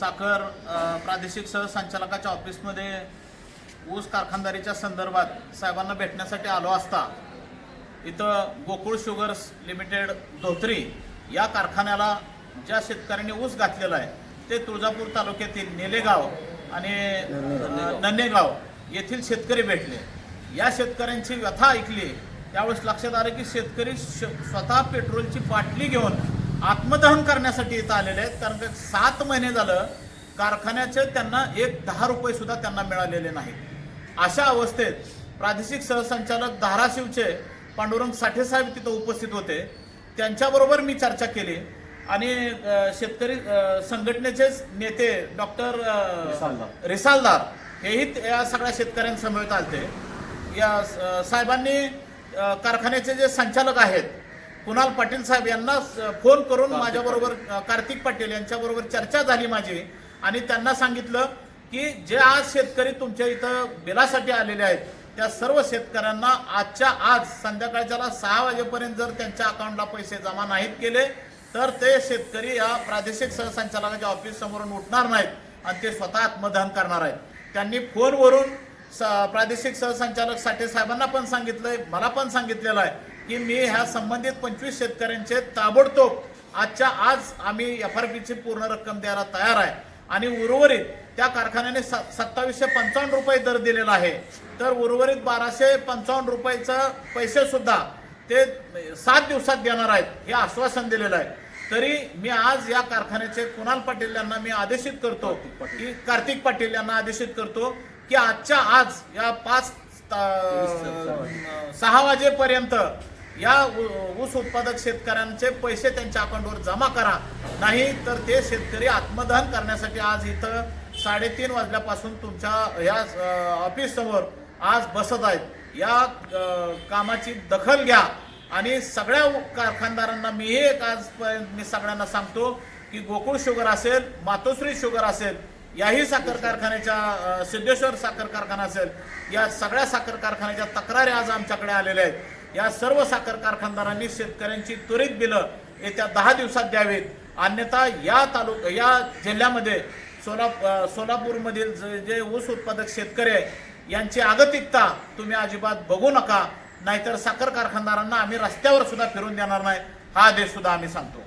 साखर प्रादेशिक सहसंचालकाच्या ऑफिसमध्ये ऊस कारखानदारीच्या संदर्भात साहेबांना भेटण्यासाठी आलो असता इथं गोकुळ शुगर्स लिमिटेड धोत्री या कारखान्याला ज्या शेतकऱ्यांनी ऊस घातलेला आहे ते तुळजापूर तालुक्यातील नेलेगाव आणि नन्हेगाव येथील शेतकरी भेटले. या शेतकऱ्यांची व्यथा ऐकली. त्यावेळेस लक्षात आलं की शेतकरी श- स्वतः पेट्रोलची बाटली घेऊन आत्मदहन करण्यासाठी इथं आलेले आहेत. कारण का सात महिने झालं कारखान्याचे त्यांना एक दहा रुपये सुद्धा त्यांना मिळालेले नाहीत. अशा अवस्थेत प्रादेशिक सहसंचालक धाराशिवचे पांडुरंग साठे साहेब तिथं उपस्थित होते. त्यांच्याबरोबर मी चर्चा केली. आणि शेतकरी संघटनेचेच नेते डॉक्टर रिसालदार. हेही या सगळ्या शेतकऱ्यांसमवेत आलते. या साहेबांनी कारखान्याचे जे संचालक आहेत कुणाल पाटील साहेब यांना फोन करून माझ्याबरोबर कार्तिक पाटील यांच्याबरोबर चर्चा झाली माझी आणि त्यांना सांगितलं की जे आज शेतकरी तुमच्या इथं बिलासाठी आलेले आहेत त्या सर्व शेतकऱ्यांना आजच्या आज संध्याकाळच्याला सहा वाजेपर्यंत जर त्यांच्या अकाउंटला पैसे जमा नाहीत केले तर ते शेतकरी या प्रादेशिक सहसंचालकाच्या ऑफिस समोरून उठणार नाहीत आणि ते स्वतः आत्मदहन करणार आहेत. त्यांनी फोनवरून स- प्रादेशिक सहसंचालक साठे साहेबांना पण सांगितलंय मला पण सांगितलेलं आहे. की मी ह्या संबंधित पंचवीस शेतकऱ्यांचे ताबडतोब आजच्या आज आम्ही एफ आर पीची पूर्ण रक्कम द्यायला तयार आहे. आणि उर्वरित त्या कारखान्याने स- सत्तावीसशे पंचावन्न रुपये दर दिलेला आहे. तर उर्वरित बाराशे पंचावन्न रुपयाचं पैसे सुद्धा ते सात दिवसात देणार आहेत हे आश्वासन दिलेलं आहे. तरी मी आज या कारखान्याचे कुणाल पाटील यांना मी आदेशित करतो. की कार्तिक पाटील यांना आदेशित करतो की आजच्या आज या पाच सहा वाजेपर्यंत या ऊ- ऊस उत्पादक शेतकऱ्यांचे पैसे त्यांच्या अकाउंटवर जमा करा. नाही तर ते शेतकरी आत्मदहन करण्यासाठी आज इथं साडेतीन वाजल्यापासून तुमच्या या ऑफिस समोर आज बसत आहेत. या कामाची दखल घ्या. आणि सगळ्या कारखानदारांना मी हे एक आज मी सगळ्यांना सांगतो की गोकुळ शुगर असेल मातोश्री शुगर असेल याही साखर कारखान्याच्या सिद्धेश्वर साखर कारखाना असेल या सगळ्या साखर कारखान्याच्या तक्रारी आज आमच्याकडे आलेल्या आहेत. या सर्व साखर कारखानदारांनी शेतकऱ्यांची त्वरित बिलं येत्या दहा दिवसात द्यावीत. अन्यथा या तालुका या जिल्ह्यामध्ये सोला सोलापूरमधील जे- जे ऊस उत्पादक शेतकरी आहे यांची आगतिकता तुम्ही अजिबात बघू नका. नाहीतर साखर कारखानदारांना आम्ही रस्त्यावर सुद्धा फिरून देणार नाही. हा आदेश सुद्धा आम्ही सांगतो.